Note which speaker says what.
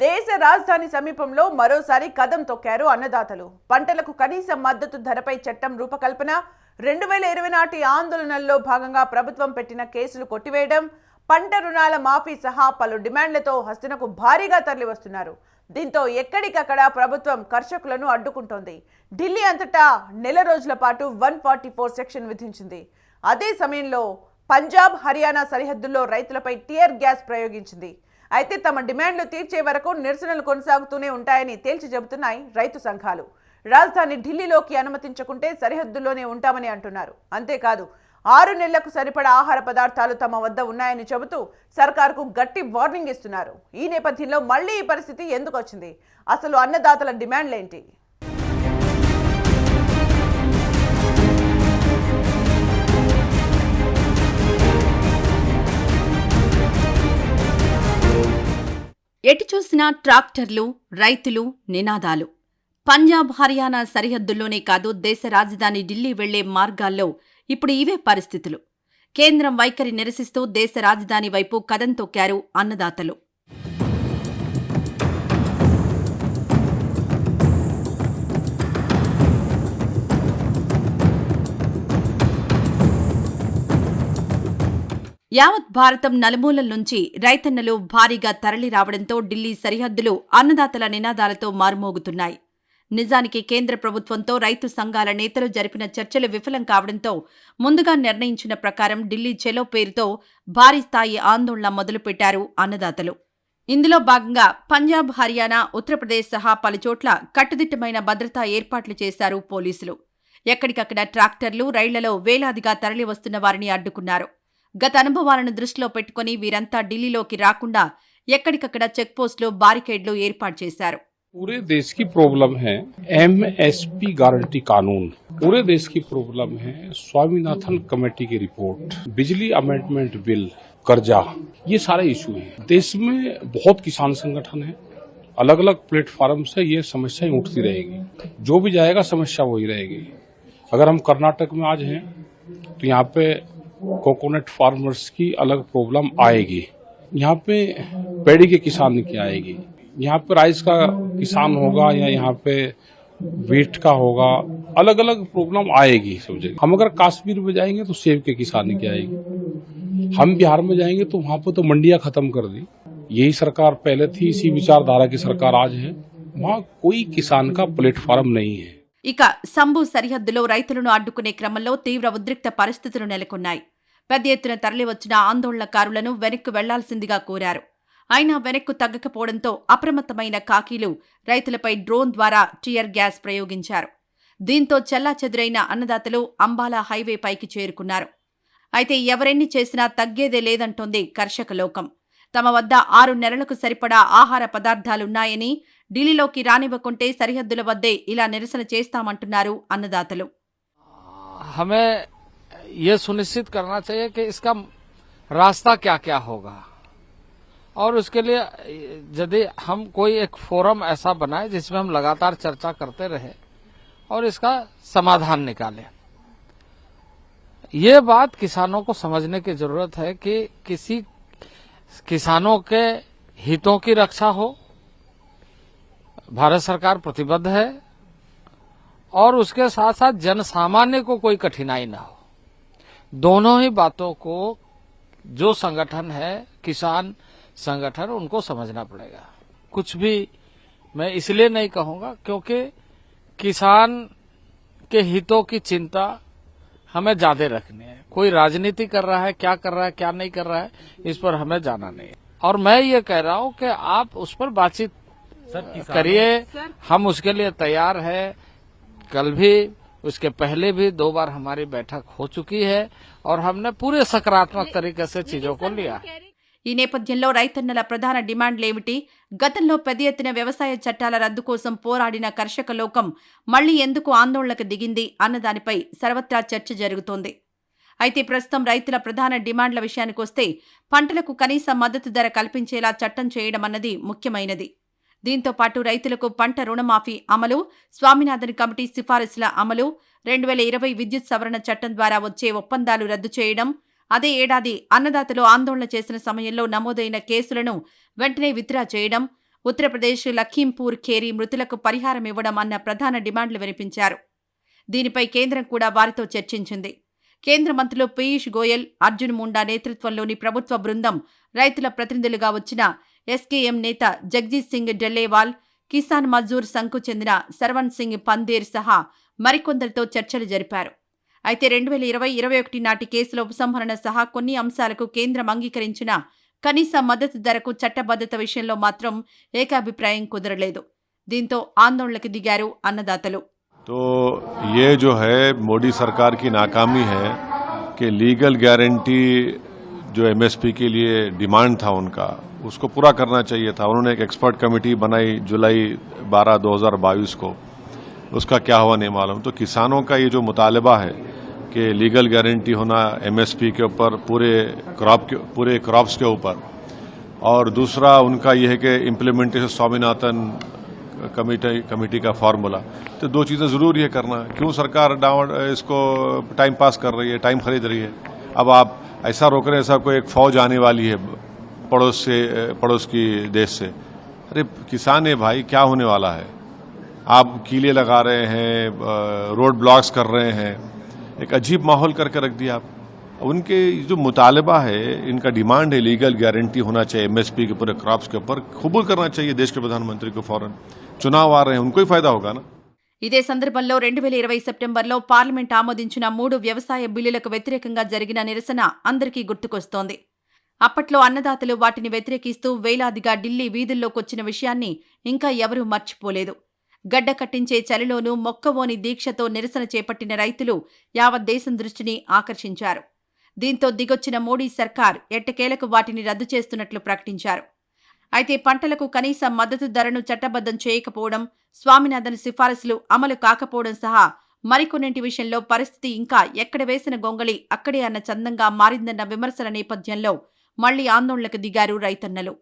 Speaker 1: దేశ రాజధాని సమీపంలో మరోసారి కదం తొక్కారు అన్నదాతలు. పంటలకు కనీస మద్దతు ధరపై చట్టం రూపకల్పన రెండు వేల ఇరవై నాటి ఆందోళనల్లో భాగంగా ప్రభుత్వం పెట్టిన కేసులు కొట్టివేయడం పంట రుణాల మాఫీ సహా పలు డిమాండ్లతో హస్తినకు భారీగా తరలివస్తున్నారు. దీంతో ఎక్కడికక్కడ ప్రభుత్వం కర్షకులను అడ్డుకుంటోంది. ఢిల్లీ అంతటా నెల రోజుల పాటు వన్ ఫార్టీ ఫోర్ సెక్షన్ విధించింది. అదే సమయంలో పంజాబ్ హర్యానా సరిహద్దుల్లో రైతులపై టియర్ గ్యాస్ ప్రయోగించింది. అయితే తమ డిమాండ్లు తీర్చే వరకు నిరసనలు కొనసాగుతూనే ఉంటాయని తేల్చి చెబుతున్నాయి రైతు సంఘాలు. రాజధాని ఢిల్లీలోకి అనుమతించకుంటే సరిహద్దుల్లోనే ఉంటామని అంటున్నారు. అంతేకాదు ఆరు నెలలకు సరిపడా ఆహార పదార్థాలు తమ వద్ద ఉన్నాయని చెబుతూ సర్కార్కు గట్టి వార్నింగ్ ఇస్తున్నారు. ఈ నేపథ్యంలో మళ్ళీ ఈ పరిస్థితి ఎందుకు వచ్చింది? అసలు అన్నదాతల డిమాండ్లేంటి?
Speaker 2: ఎటు చూసినా ట్రాక్టర్లు రైతులు నినాదాలు. పంజాబ్ హర్యానా సరిహద్దుల్లోనే కాదు దేశ రాజధాని ఢిల్లీ వెళ్ళే మార్గాల్లో ఇప్పుడు ఇవే పరిస్థితులు. కేంద్రం వైఖరి నిరసిస్తూ దేశ రాజధాని వైపు కదం తొక్కారు అన్నదాతలు. యావత్ భారతం నలుమూలల నుంచి రైతన్నలు భారీగా తరలి రావడంతో ఢిల్లీ సరిహద్దులు అన్నదాతల నినాదాలతో మారుమోగుతున్నాయి. నిజానికి కేంద్ర ప్రభుత్వంతో రైతు సంఘాల నేతలు జరిపిన చర్చలు విఫలం కావడంతో ముందుగా నిర్ణయించిన ప్రకారం ఢిల్లీ చెలో పేరుతో భారీ స్థాయి ఆందోళన మొదలుపెట్టారు అన్నదాతలు. ఇందులో భాగంగా పంజాబ్ హర్యానా ఉత్తరప్రదేశ్ సహా పలుచోట్ల కట్టుదిట్టమైన భద్రతా ఏర్పాట్లు చేశారు పోలీసులు. ఎక్కడికక్కడ ట్రాక్టర్లు రైళ్ళలో వేలాదిగా తరలి వస్తున్న వారిని అడ్డుకున్నారు. గత అనుభవాలను దృష్టిలో పెట్టుకుని వీరంతా ఢిల్లీలోకి రాకుండా ఎక్కడికక్కడ చెక్పోస్టులు బారికేడ్లు ఏర్పాటు చేశారు
Speaker 3: पूरे देश की प्रॉब्लम है एमएसपी गारंटी कानून पूरे देश की प्रॉब्लम है स्वामीनाथन कमेटी की रिपोर्ट बिजली अमेंडमेंट बिल कर्जा ये सारे इशू हैं देश में बहुत किसान संगठन है अलग अलग प्लेटफॉर्म से ये समस्याएं उठती रहेगी जो भी जाएगा समस्या वही रहेगी अगर हम कर्नाटक में आज हैं तो यहाँ पे कोकोनट फार्मर्स की अलग प्रॉब्लम आएगी यहाँ पे पेड़ी के किसान की आएगी यहाँ पे राइस का किसान होगा या यहाँ पे वीट का होगा अलग अलग प्रॉब्लम आएगी सब जगह हम अगर कश्मीर में जाएंगे तो सेब के किसानी की आएगी हम बिहार में जाएंगे तो वहां पर तो मंडियां खत्म कर दी यही सरकार पहले थी इसी विचारधारा की सरकार आज है वहाँ कोई किसान का प्लेटफॉर्म नहीं है
Speaker 2: ఇక సంబు సరిహద్దులో రైతులను అడ్డుకునే క్రమంలో తీవ్ర ఉద్రిక్త పరిస్థితులు నెలకొన్నాయి పెద్ద ఎత్తున తరలివచ్చిన ఆందోళనకారులను వెనక్కు వెళ్ళాల్సిందిగా కోరారు. అయినా వెనక్కు తగ్గకపోవడంతో అప్రమత్తమైన కాకీలు రైతులపై డ్రోన్ ద్వారా టియర్ గ్యాస్ ప్రయోగించారు. దీంతో చెల్లాచెదురైన అన్నదాతలు అంబాలా హైవే పైకి చేరుకున్నారు. అయితే ఎవరెన్ని చేసినా తగ్గేదే లేదంటోంది కర్షక లోకం. తమ వద్ద ఆరు నెలలకు సరిపడా ఆహార పదార్థాలున్నాయని ఢిల్లీలోకి రానివ్వకుంటే సరిహద్దుల వద్దే ఇలా నిరసన చేస్తామంటున్నారు అన్నదాతలు.
Speaker 4: ये सुनिश्चित करना चाहिए कि इसका रास्ता क्या क्या होगा। और उसके लिए, यदि हम कोई एक फोरम ऐसा बनाए जिसमें हम लगातार चर्चा करते रहे और इसका समाधान निकालें। ये बात किसानों को समझने की ज़रूरत है कि किसी किसानों के हितों की रक्षा हो, भारत सरकार प्रतिबद्ध है और उसके साथ साथ जन सामान्य को कोई कठिनाई ना हो। दोनों ही बातों को जो संगठन है किसान संगठन उनको समझना पड़ेगा। कुछ भी मैं इसलिए नहीं कहूँगा क्योंकि किसान के हितों की चिंता हमें ज़्यादा रखनी है। कोई राजनीति कर रहा है क्या कर रहा है क्या नहीं कर रहा है इस पर हमें जाना नहीं है। और मैं ये कह रहा हूँ कि आप उस पर बातचीत करिए। हम उसके लिए तैयार है। कल भी उसके पहले भी दो बार हमारी बैठक हो चुकी है और हमने पूरे सकारात्मक तरीके से चीजों को लिया है
Speaker 2: ఈ నేపథ్యంలో రైతన్నల ప్రధాన డిమాండ్లేమిటి గతంలో పెద్ద ఎత్తున వ్యవసాయ చట్టాల రద్దు కోసం పోరాడిన కర్షక లోకం మళ్లీ ఎందుకు ఆందోళనకు దిగింది అన్న దానిపై సర్వత్రా చర్చ జరుగుతోంది అయితే ప్రస్తుతం రైతుల ప్రధాన డిమాండ్ల విషయానికొస్తే పంటలకు కనీస మద్దతు ధర కల్పించేలా చట్టం చేయడం అన్నది ముఖ్యమైనది దీంతో పాటు రైతులకు పంట రుణమాఫీ అమలు స్వామినాథన్ కమిటీ సిఫారసుల అమలు రెండు వేల ఇరవై విద్యుత్ సవరణ చట్టం ద్వారా వచ్చే ఒప్పందాలు రద్దు చేయడం అదే ఏడాది అన్నదాతలు ఆందోళన చేసిన సమయంలో నమోదైన కేసులను వెంటనే విత్డ్రా చేయడం ఉత్తరప్రదేశ్ లఖీంపూర్ ఖేరీ మృతులకు పరిహారం ఇవ్వడం అన్న ప్రధాన డిమాండ్లు వినిపించారు. దీనిపై కేంద్రం కూడా వారితో చర్చించింది. కేంద్ర మంత్రులు పీయూష్ గోయల్ అర్జున్ ముండా నేతృత్వంలోని ప్రభుత్వ బృందం రైతుల ప్రతినిధులుగా వచ్చిన ఎస్కేఎం నేత జగ్జీత్ సింగ్ డెల్లేవాల్ కిసాన్ మజూర్ సంఘ్కు చెందిన సర్వన్ సింగ్ పందేర్ సహా మరికొందరితో చర్చలు జరిపారు. అయితే రెండు వేల ఇరవై ఇరవై ఒకటి నాటి కేసుల ఉపసంహరణ సహా కొన్ని అంశాలకు కేంద్రం అంగీకరించిన కనీస మద్దతు ధరకు చట్టబద్ధత విషయంలో మాత్రం ఏకాభిప్రాయం కుదరలేదు. దీంతో ఆందోళనకు దిగారు అన్నదాతలు.
Speaker 5: तो ये जो है, मोदी सरकार की नाकामी है कि लीगल गारंटी जो एमएसपी के लिए डिमांड था उनका, उसको पूरा करना चाहिए था। उन्होंने एक एक्सपर्ट कमेटी बनाई जुलाई 12 2022 को। उसका क्या हुआ नहीं मालूम। तो किसानों का ये जो मुतालबा है कि लीगल गारंटी होना एमएसपी के ऊपर, पूरे क्रॉप के, पूरे क्रॉप्स के ऊपर। और दूसरा उनका यह है कि इम्प्लीमेंटेशन स्वामीनाथन कमेटी कमेटी का फार्मूला तो दो चीज़ें ज़रूर ये करना। क्यों सरकार डाउन, इसको टाइम पास कर रही है टाइम खरीद रही है? अब आप ऐसा रोक रहे हैं, ऐसा कोई एक फौज आने वाली है, पड़ोस से, पड़ोस की देश से। अरे, किसान है भाई, क्या होने वाला है? आप कीले लगा रहे हैं रोड ब्लॉक्स कर रहे हैं। एक अजीब माहौल करके रख दिया आप। उनके जो मुतालबा है, इनका डिमांड है लीगल गारंटी होना चाहिए एमएसपी के पूरे क्रॉप्स के ऊपर। कबूल करना चाहिए देश के प्रधानमंत्री को फ़ौरन। चुनाव आ रहे हैं उनको ही फायदा होगा ना
Speaker 2: ఇదే సందర్భంలో రెండు వేల ఇరవై సెప్టెంబర్లో పార్లమెంట్ ఆమోదించిన మూడు వ్యవసాయ బిల్లులకు వ్యతిరేకంగా జరిగిన నిరసన అందరికీ గుర్తుకొస్తోంది అప్పట్లో అన్నదాతలు వాటిని వ్యతిరేకిస్తూ వేలాదిగా ఢిల్లీ వీధుల్లోకొచ్చిన విషయాన్ని ఇంకా ఎవరూ మర్చిపోలేదు గడ్డ కట్టించే చలిలోనూ మొక్కవోని దీక్షతో నిరసన చేపట్టిన రైతులు యావత్ దేశం దృష్టిని ఆకర్షించారు దీంతో దిగొచ్చిన మోడీ సర్కార్ ఎట్టకేలకు వాటిని రద్దు చేస్తున్నట్లు ప్రకటించారు అయితే పంటలకు కనీస మద్దతు ధరను చట్టబద్ధం చేయకపోవడం స్వామినాథన్ సిఫారసులు అమలు కాకపోవడం సహా మరికొన్నింటి విషయంలో పరిస్థితి ఇంకా ఎక్కడ వేసిన గొంగళి అక్కడే అన్న చందంగా మారిందన్న విమర్శల నేపథ్యంలో మళ్ళీ ఆందోళనకు దిగారు రైతన్నలు.